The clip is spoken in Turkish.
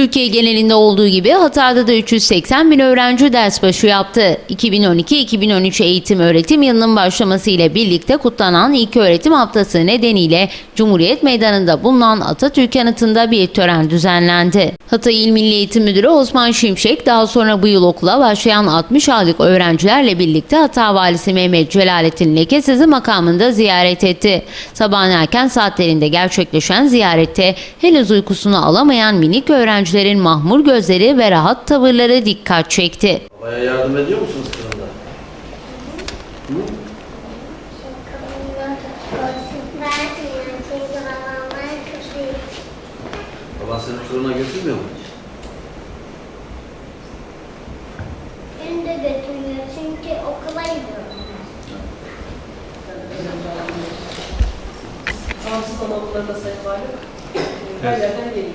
Türkiye genelinde olduğu gibi Hatay'da da 380 bin öğrenci ders başı yaptı. 2012-2013 eğitim öğretim yılının başlaması ile birlikte kutlanan ilk öğretim haftası nedeniyle Cumhuriyet Meydanı'nda bulunan Atatürk anıtında bir tören düzenlendi. Hatay İl Milli Eğitim Müdürü Osman Şimşek daha sonra bu yıl okula başlayan 60 aylık öğrencilerle birlikte Hatay Valisi Mehmet Celalettin Lekesizi makamında ziyaret etti. Sabahın erken saatlerinde gerçekleşen ziyarette henüz uykusunu alamayan minik öğrencilerin mahmur gözleri ve rahat tavırları dikkat çekti. Babaya yardım ediyor musunuz fırında? Hı? Baban seni fırına götürmüyor mu? Beni de götürmüyor çünkü okula gidiyorum. Bağımsız anaokullarında sayın varlık her yerden geliyor.